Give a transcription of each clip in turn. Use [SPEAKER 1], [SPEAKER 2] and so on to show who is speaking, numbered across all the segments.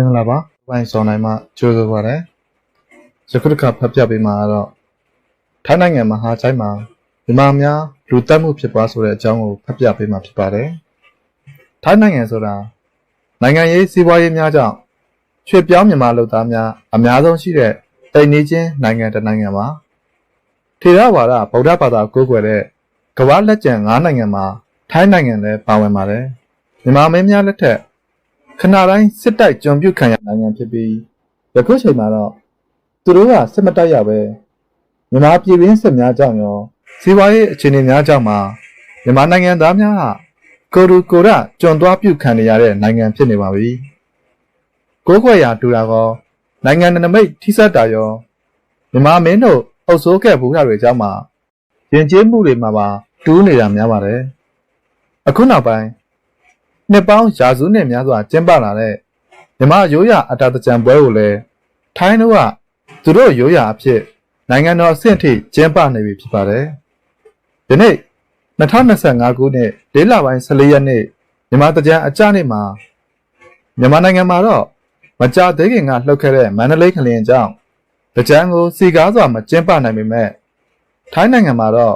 [SPEAKER 1] င်္ဂလာပါ။ပိုင်းစောနိုင်မှကြိုးစားပါရစေ။ယခုတစ်ခါဖတ်ပြပေးမှာကတော့ထိုင်းနိုင်ငံမဟာချိုင်းမှာမြန်မာများလူတက်မှုဖြစ်ပွားဆိုတဲ့အကြောင်းကိုဖတ်ပြပေးမှာဖြစ်ပါတယ်။ထိုင်းနိုင်ငံဆိုတာနိုင်ငံရေးစီးပွားရေးများကြောင့်ရွှေ့ပြောင်းမြန်မာလူသားများအများဆုံးရှိတဲ့တိမ်နေချင်းနိုင်ငံတစ်နိုင်ငံပါ။ထေရဝါဒဗုဒ္ဓဘာသာကိုးကွယ်တဲ့ကမ္ဘာလက်ကျန်၅နိုင်ငံမှာထိုင်းနိုင်ငံလည်းပါဝင်ပါတယ်။မြန်မာမင်းများလက်ထက် ခဏတိုင်းစစ်တိုက်ကြုံပြုခံရနိုင်ငံဖြစ်ပြီးယခုချိန်မှာတော့သူတို့ကစစ်မတိုက်ရပဲမြန်မာပြည်ရင်းစစ်များကြောင့်ရောစီးပွားရေးအခြေအနေများကြောင့်မှာမြန်မာနိုင်ငံသားများဟာကိုယ်တူကိုယ်ရကြုံသွားပြုခံနေရတဲ့နိုင်ငံဖြစ်နေပါပြီကိုးခွေရာတူတာကောနိုင်ငံနမိတ်ထိစပ်တာရောမြန်မာမင်းတို့အုပ်စိုးခဲ့ဘူးတာတွေကြောင့်မှာယဉ်ကျေးမှုတွေမှာပါတူးနေတာများပါတယ်အခုနောက်ပိုင်း နှစ်ပေါင်းရာစုနှစ်များစွာကျင်းပလာတဲ့မြမရိုးရာအတာတကြံပွဲကိုလည်းထိုင်းတို့ကသူတို့ရိုးရာအဖြစ်နိုင်ငံတော်အဆင့်အထိကျင်းပနေပြီဖြစ်ပါတယ်။ဒီနေ့2025ခုနှစ်၄လပိုင်း14ရက်နေ့မြန်မာတကြံအကြနေ့မှာမြန်မာနိုင်ငံမှာတော့မကြာသေးခင်ကလှုပ်ခဲ့တဲ့မန္တလေးခလင်ကြောင့်တကြံကိုစီကားစွာမကျင်းပနိုင်ပေမဲ့ထိုင်းနိုင်ငံမှာတော့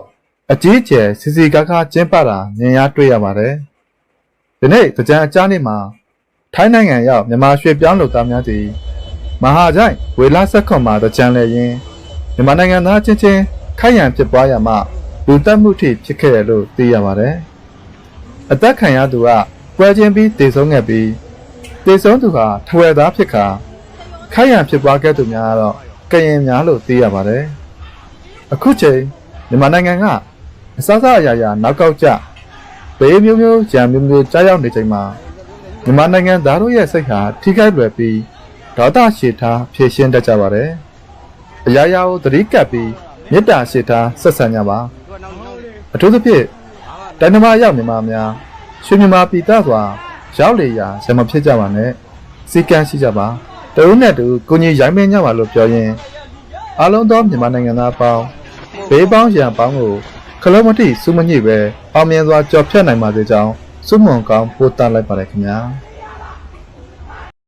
[SPEAKER 1] အကြီးအကျယ်စီစီကားကားကျင်းပတာမြင်ရတွေ့ရပါတယ်။ ဒီနေ့ကြံအကြားနေ့မှာထိုင်းနိုင်ငံရောက်မြန်မာရွှေ့ပြောင်းလုပ်သားများသည်မဟာချိုင်ဝေလာဆက်ခွန်မှာကြံလဲရင်းမြန်မာနိုင်ငံသားချင်းချင်းခိုက်ရန်ဖြစ်ပွားရမှလူတက်မှုထိဖြစ်ခဲ့တယ်လို့သိရပါတယ်။အသက်ခံရသူကပွဲချင်းပြီးတည်ဆုံးခဲ့ပြီးတည်ဆုံးသူဟာထဝယ်သားဖြစ်ခါခိုက်ရန်ဖြစ်ပွားခဲ့သူများကတော့ကရင်များလို့သိရပါတယ်။အခုချိန်မြန်မာနိုင်ငံကအစားအစာအရာရာနောက်ကောက်ကျ ဘေးမျိုးမျိုးရံမျိုးမျိုးကြားရောက်နေချိန်မှာမြန်မာနိုင်ငံသားတို့ရဲ့စိတ်ဟာထိခိုက်လွယ်ပြီးဒေါသရှည်ထားဖြည့်ရှင်းတတ်ကြပါတယ်။အရာရာကိုသတိကပ်ပြီးမေတ္တာရှည်ထားဆက်ဆံကြပါ။အထူးသဖြင့်တိုင်းနမရောက်မြန်မာများရွှေမြန်မာပြည်သားစွာရောက်လေရာဇမဖြစ်ကြပါနဲ့။စီကံရှိကြပါ။တရုတ်နဲ့တူကိုကြီးရိုင်းမင်းကြပါလို့ပြောရင်အလုံးသောမြန်မာနိုင်ငံသားပေါင်းဘေးပေါင်းရန်ပေါင်းကို ခလုံးမတိစုမညိပဲအောင်မြင်စွာကြော်ဖြတ်နိုင်ပါစေကြောင်းစုမွန်ကောင်းပို့တလိုက်ပါတယ်ခင်ဗျာ။